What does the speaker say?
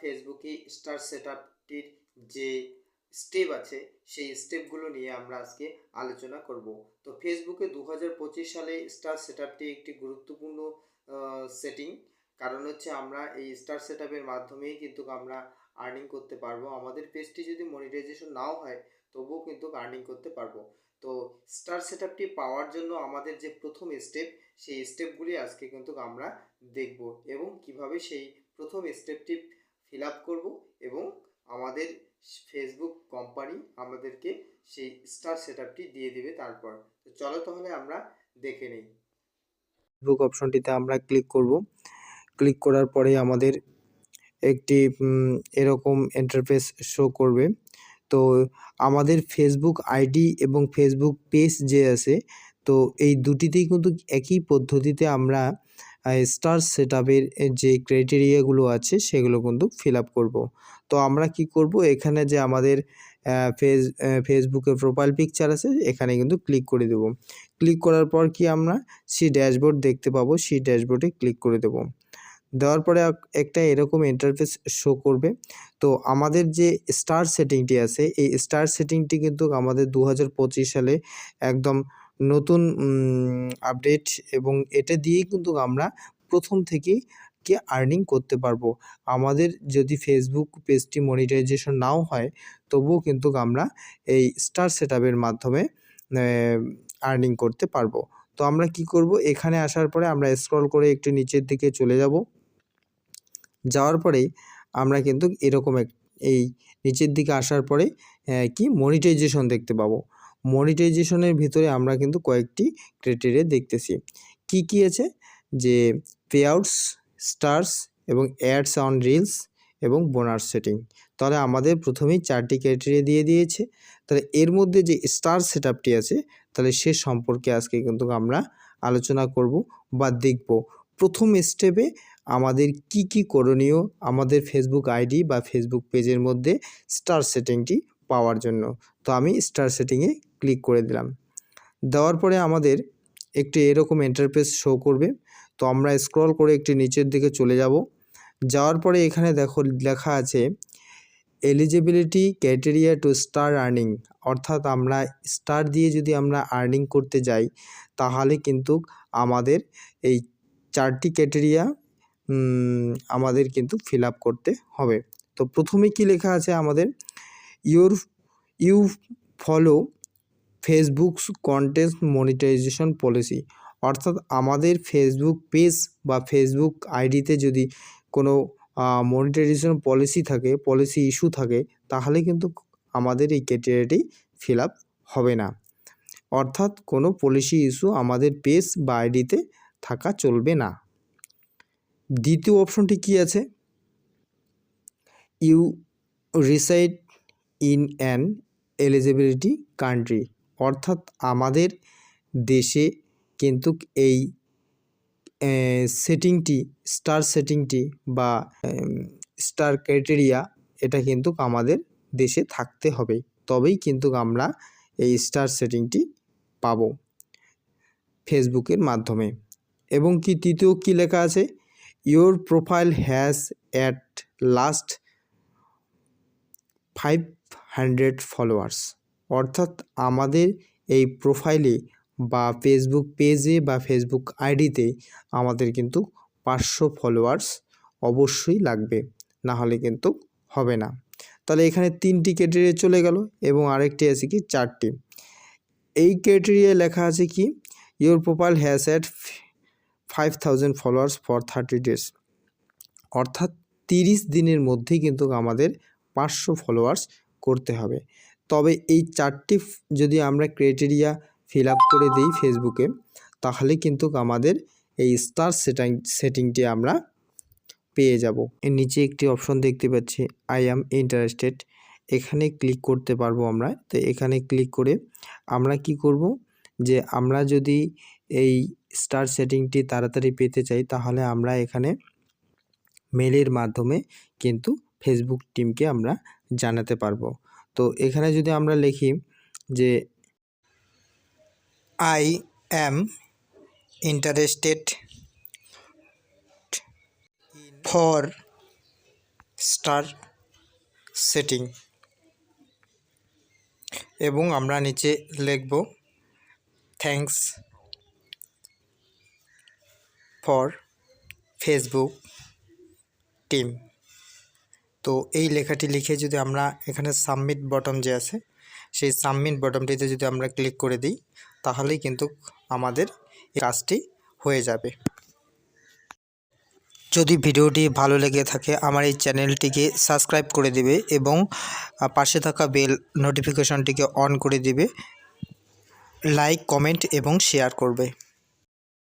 ফেসবুকে star set আপটির যে step আছে, সেই স্টেপগুলো নিয়ে আমরা আজকে আলোচনা করব। তো ফেসবুকে দু হাজার পঁচিশ সালে স্টার সেট একটি গুরুত্বপূর্ণ সেটিং কারণ হচ্ছে আমরা এই স্টার সেট আপের মাধ্যমেই কিন্তু আমরা আর্নিং করতে পারব। আমাদের পেজটি যদি মনিটাইজেশন নাও হয়, তবুও কিন্তু আর্নিং করতে পারব। তো স্টার সেট পাওয়ার জন্য আমাদের যে প্রথম স্টেপ সেই স্টেপগুলি আজকে কিন্তু আমরা দেখব এবং কীভাবে সেই প্রথম স্টেপটি ফিল আপ করব এবং আমাদের ফেসবুক কোম্পানি আমাদেরকে সেই স্টার সেট দিয়ে দিবে তারপর। তো চলো তাহলে আমরা দেখে নিই। ফেসবুক অপশনটিতে আমরা ক্লিক করব। ক্লিক করার পরে আমাদের একটি এরকম ইন্টারফেস শো করবে। তো আমাদের ফেসবুক আইডি এবং ফেসবুক পেজ যে আছে, তো এই দুটিতেই কিন্তু একই পদ্ধতিতে আমরা স্টার সেট আপের যে ক্রাইটেরিয়াগুলো আছে, সেগুলো কিন্তু ফিল আপ করব। তো আমরা কি করব? এখানে যে আমাদের ফেস ফেসবুকে প্রোফাইল পিকচার আছে, এখানে কিন্তু ক্লিক করে দেব। ক্লিক করার পর কি আমরা সেই ড্যাশবোর্ড দেখতে পাবো, সেই ড্যাশবোর্ডে ক্লিক করে দেব। দেওয়ার পরে এক- একটা এরকম ইন্টারফেস শো করবে। তো আমাদের যে স্টার সেটিংটি আছে, এই স্টার সেটিংটি কিন্তু আমাদের দু হাজার পঁচিশ সালে একদম নতুন আপডেট এবং এটা দিয়েই কিন্তু আমরা প্রথম থেকেই কি আর্নিং করতে পারব। আমাদের যদি ফেসবুক পেজটি মনিটাইজেশন নাও হয়, তবুও কিন্তু আমরা এই স্টার সেট মাধ্যমে আর্নিং করতে পারব। তো আমরা কি করব? এখানে আসার পরে আমরা স্ক্রল করে একটু নিচের দিকে চলে যাব। যাওয়ার পরেই আমরা কিন্তু এরকম এক, এই নিচের দিকে আসার পরে কি মনিটাইজেশন দেখতে পাবো। মনিটাইজেশনের ভিতরে আমরা কিন্তু কয়েকটি ক্রাইটেরিয়া দেখতেছি। কি কি আছে? যে পেআউটস স্টার্স এবং অ্যাডস অন রিলস এবং বোনাস সেটিং তাহলে আমাদের প্রথমেই চারটি ক্রাইটেরিয়া দিয়ে দিয়েছে। তাহলে এর মধ্যে যে স্টার সেট আছে, তাহলে সে সম্পর্কে আজকে কিন্তু আমরা আলোচনা করব বা দেখব। প্রথম স্টেপে আমাদের কি কি করণীয়? আমাদের ফেসবুক আইডি বা ফেসবুক পেজের মধ্যে স্টার সেটিংটি পাওয়ার জন্য। তো আমি স্টার সেটিংয়ে ক্লিক করে দিলাম। দেওয়ার পরে আমাদের একটি এরকম ইন্টারফেস শো করবে। তো আমরা স্ক্রল করে একটি নিচের দিকে চলে যাব। যাওয়ার পরে এখানে দেখো লেখা আছে eligibility criteria to star earning অর্থাৎ আমরা স্টার দিয়ে যদি আমরা আর্নিং করতে যাই, তাহলে কিন্তু আমাদের এই চারটি ক্রাইটেরিয়া আমাদের কিন্তু ফিল করতে হবে। তো প্রথমে কি লেখা আছে আমাদের? Your, you follow Facebook's content monetization policy. অর্থাৎ আমাদের ফেসবুক পেজ বা ফেসবুক আইডিতে যদি কোনো মনিটাইজেশন পলিসি থাকে, পলিসি ইস্যু থাকে, তাহলে কিন্তু আমাদের এই ক্রাইটেরিয়াটি ফিল আপ হবে না। অর্থাৎ কোনো পলিসি ইস্যু আমাদের পেজ বা আইডিতে থাকা চলবে না। দ্বিতীয় অপশনটি কি আছে? You reside in an eligibility country. অর্থাৎ আমাদের দেশে কিন্তু এই সেটিংটি, স্টার সেটিংটি বা স্টার ক্রাইটেরিয়া, এটা কিন্তু আমাদের দেশে থাকতে হবে। তবেই কিন্তু আমরা এই স্টার সেটিংটি পাব ফেসবুকের মাধ্যমে। এবং কি তৃতীয় কী লেখা আছে? Your profile has at last five hundred followers. অর্থাৎ আমাদের এই প্রোফাইলে বা ফেসবুক পেজে বা ফেসবুক আইডিতে আমাদের কিন্তু পাঁচশো ফলোয়ার্স অবশ্যই লাগবে। না হলে কিন্তু হবে না। তাহলে এখানে তিনটি ক্যাটেরিয়া চলে গেল এবং আরেকটি আছে কি চারটি। এই ক্যাটেরিয়ায় লেখা আছে কি your profile has at five thousand followers for thirty days অর্থাৎ তিরিশ দিনের মধ্যেই কিন্তু আমাদের পাঁচশো ফলোয়ার্স করতে হবে। তবে এই চারটি যদি আমরা ক্রাইটেরিয়া ফিল করে দিই ফেসবুকে তাহলে কিন্তু আমাদের এই স্টার সেটিং সেটিংটি আমরা পেয়ে যাব। এর নিচে একটি অপশন দেখতে পাচ্ছি আই অ্যাম ইন্টারেস্টেড এখানে ক্লিক করতে পারব আমরা। তো এখানে ক্লিক করে আমরা কি করব? যে আমরা যদি এই স্টার সেটিংটি তাড়াতাড়ি পেতে চাই, তাহলে আমরা এখানে মেলের মাধ্যমে কিন্তু ফেসবুক টিমকে আমরা জানাতে পারব। তো এখানে যদি আমরা লিখি যে I am interested for star setting এবং আমরা নিচে লিখব থ্যাঙ্কস ফর ফেসবুক টিম তো এই লেখাটি লিখে যদি আমরা এখানে সাবমিট বটম যে আছে, সেই সাবমিট বটমটিতে যদি আমরা ক্লিক করে দিই, তাহলেই কিন্তু আমাদের কাজটি হয়ে যাবে। যদি ভিডিওটি ভালো লেগে থাকে, আমার এই চ্যানেলটিকে সাবস্ক্রাইব করে দিবে এবং পাশে থাকা বেল নোটিফিকেশনটিকে অন করে দিবে লাইক কমেন্ট এবং শেয়ার করবে।